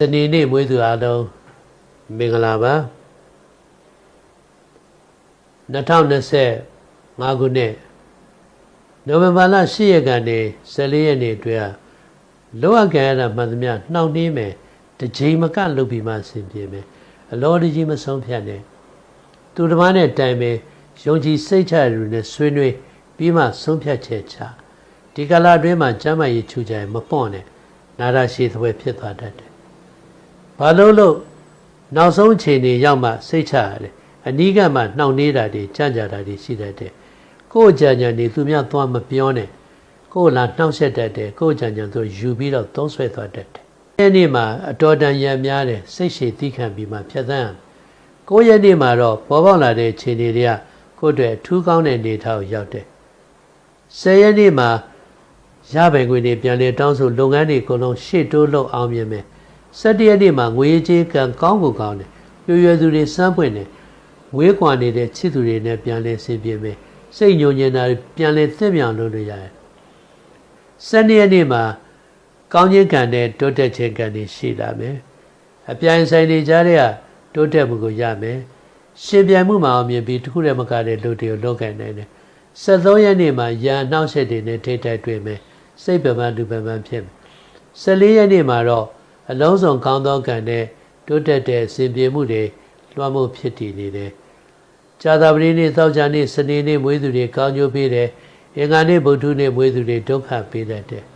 တနေ့နေ့မွေးသူအားလုံးမင်္ဂလာပါ2025ခုနှစ်နိုဝင်ဘာလ10ရက်ကနေ14ရက်နေ့အတွင်းလောအပ်ကြရတာမှန်သမျှနှောင့်နှေးမယ်တစ်ချိန်မကလုပ်ပြီးမှဆင်ပြေမယ်အလောတကြီးမဆုံးဖြတ်နဲ့သူတစ်ပါးနဲ့တိုင်ပင်ယုံကြည်စိတ်ချရတဲ့ဆွေးနွေးပြီးမှဆုံးဖြတ်ချက်ချဒီကလာအတွင်းမှာကျမ်းမာရေးချူကြရင်မပွန့်နဲ့နာရရှိသပွဲဖြစ်သွားတတ်တယ် ဘာလို့လို့နောက်ဆုံးအချိန်တွေရောက်မှစိတ်ချရတယ်အနီးကမှနှောင့်နှေးတာတွေကြံ့ကြတာတွေရှိတတ်တယ်ကိုယ့်ကြံကြံနေသူများသွားမပြောနဲ့ကိုယ်လာနှောင့်ယှက်တတ်တယ်ကိုယ့်ကြံကြံသူယူပြီးတော့သုံးဆွဲသွားတတ်တယ်အဲ့ဒီမှာအတော်တန်ရံများတယ်စိတ်ရှည်တိခံပြီးမှဖြတ်သန်းကိုယ့်ရဲ့နေ့မှာတော့ပေါ်ပေါက်လာတဲ့အခြေအနေတွေကကိုယ့်အတွက်အထူးကောင်းတဲ့နေထားကိုရောက်တယ်ဆယ်ရက်နေ့မှာရပိုင်ခွင့်တွေပြန်လဲတောင်းဆိုလုပ်ငန်းတွေအကုန်လုံးရှေ့တိုးလုပ်အောင်မြင်မယ် စက်တရက်နေ့မှာငွေကြေးကံကောင်းကိုကောင်းတယ်ရွရွယ်သူတွေစမ်းပွင့်တယ်ဝေးကွာနေတဲ့ချစ်သူတွေနဲ့ပြန်လဲဆင်ပြေမယ်စိတ်ညိုညင်တာတွေပြန်လဲသင့်မြောင်လုပ်လို့ရတယ်စက်ရက်နေ့မှာကောင်းခြင်းကံနဲ့တိုးတက်ခြင်းကံတွေရှိလာမယ်အပြိုင်ဆိုင်တွေကြားတဲ့ကတိုးတက်မှုကိုရမယ်ရှင်ပြိုင်မှုမှာအောင်မြင်ပြီးတစ်ခုတည်းမကတဲ့လူတွေကိုလုပ်ကိုင်နိုင်တယ်73ရက်နေ့မှာရန်နှောက်ယှက်တွေနဲ့ထိတိုက်တွေ့မယ်စိတ်ပပန်းလူပပန်းဖြစ်မယ်14ရက်နေ့မှာတော့ အလုံးစုံကောင်းသောကံနဲ့တိုးတက်တဲ့အစဉ်ပြေမှုတွေလွှမ်းမိုးဖြစ်တည်နေတယ်။ကြာသပတေးနေ့သောကြာနေ့စနေနေ့မွေးသူတွေကောင်းကျိုးပေးတယ်။အင်္ဂါနေ့ဗုဒ္ဓနေ့မွေးသူတွေဒုက္ခပေးတတ်တယ်။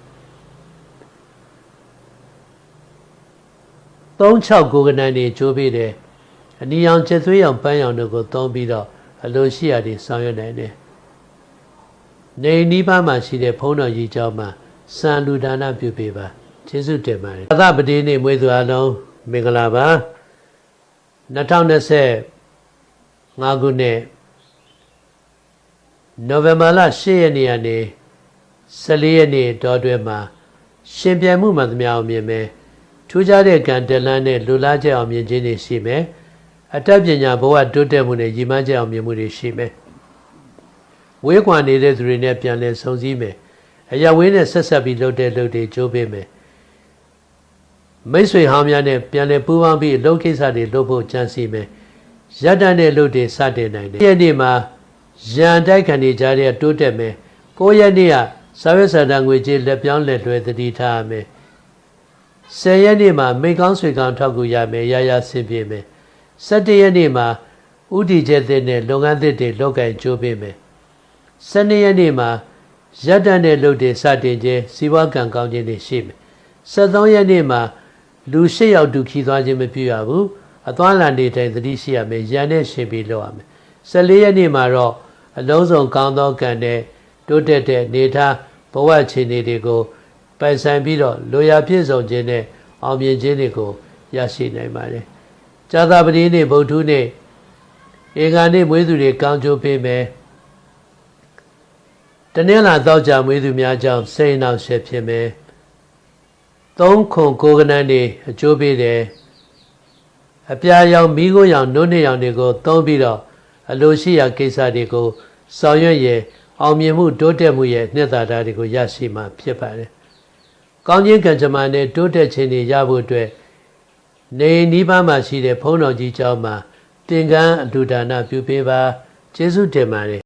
36ကိုကနန်တွေကျိုးပေးတယ်။အနီရောင်ချက်သွေးရောင်ပန်းရောင်တို့ကိုသုံးပြီးတော့အလိုရှိရာတွေဆောင်ရွက်နိုင်တယ်။နေနီးပါးမှာရှိတဲ့ဘုန်းတော်ကြီးเจ้าမှာစံလူဒါနပြုပေးပါ။ ကျေးဇူးတင်ပါတယ်။သာသပတိနေ့မွေးသူအလုံးမင်္ဂလာပါ။2025ခုနှစ်နိုဝင်ဘာလ10ရက်နေ့ကနေ14ရက်နေ့တောအတွင်းမှာ ရှင်ပြိုင်မှုမှန်သမျှအောင်မြင်မယ်။ထူးခြားတဲ့ကံတလန်းနဲ့လူလားချက်အောင်မြင်ခြင်းတွေရှိမယ်။အတတ်ပညာဘဝတိုးတက်မှုနဲ့ရည်မှန်းချက်အောင်မြင်မှုတွေရှိမယ်။ဝေးကွာနေတဲ့သူတွေနဲ့ပြန်လည်ဆုံစည်းမယ်။အရာဝေးနဲ့ဆက်ဆက်ပြီးလှုပ်တဲ့လှုပ်တွေကြိုးပေးမယ်။ မိတ်ဆွေဟောင်းများနဲ့ပြန်လည်ပူးပေါင်းပြီးအလုပ်ကိစ္စတွေလုပ်ဖို့ကြံစည်မယ်။ရပ်တန့်တဲ့လုပ်တွေစတင်နိုင်တယ်။ရက်နေ့မှာရန်တိုက်ခံနေကြတဲ့တိုးတက်မယ်။ကိုရက်နေ့ကစာရွက်စာတမ်းငွေကြေးလက်ပြောင်းလက်လွှဲသတိထားရမယ်။ဆယ်ရက်နေ့မှာမိကောင်းဆွေကောင်းထောက်ကူရမယ်။ရရဆင်ပြေမယ်။၁၇ရက်နေ့မှာဥတီချက်တဲ့နဲ့လုပ်ငန်းသစ်တွေလုပ်ကင်ကြိုးပေးမယ်။၁၂ရက်နေ့မှာရပ်တန့်တဲ့လုပ်တွေစတင်ခြင်းစီးပွားကံကောင်းခြင်းတွေရှိမယ်။၁၃ရက်နေ့မှာ လူ၈ယောက်တူခီးသွားခြင်းမပြုရဘူးအသွားလန်နေတိုင်းသတိရှိရမယ်ရန်နဲ့ရှင်ပြီးလုပ်ရမယ်14ရက်နေ့မှာတော့အလုံးစုံကောင်းသောကံနဲ့တိုးတက်တဲ့နေထားဘဝခြေနေတွေကိုပိုင်ဆိုင်ပြီးတော့လိုရာပြည့်စုံခြင်းနဲ့အောင်မြင်ခြင်းတွေကိုရရှိနိုင်ပါတယ်ဇာတာပတိနေ့ဗုဒ္ဓနေ့ဧကနေ့မွေးသူတွေကောင်းကျိုးပေးမယ်တနင်္လာတောက်ကြမွေးသူများကြောင့်စိတ်နှောက်ရှက်ဖြစ်မယ် သုံးခုကိုကနန်းတွေအကျိုးပေးတယ်အပြာရောင်မိခိုးရောင်နုနှစ်ရောင်တွေကိုသုံးပြီးတော့အလိုရှိရာကိစ္စတွေကိုဆောင်ရွက်ရအောင်မြင်မှုတိုးတက်မှုရဲ့နှစ်သာရတွေကိုရရှိမှဖြစ်ပါတယ်။ကောင်းခြင်းကံကြမ္မာနဲ့တိုးတက်ခြင်းတွေရဖို့အတွက်နေနီးပါးမှာရှိတဲ့ဘုန်းတော်ကြီးကျောင်းမှာသင်္ကန်းအလူဒါနပြုပေးပါကျေးဇူးတင်ပါတယ်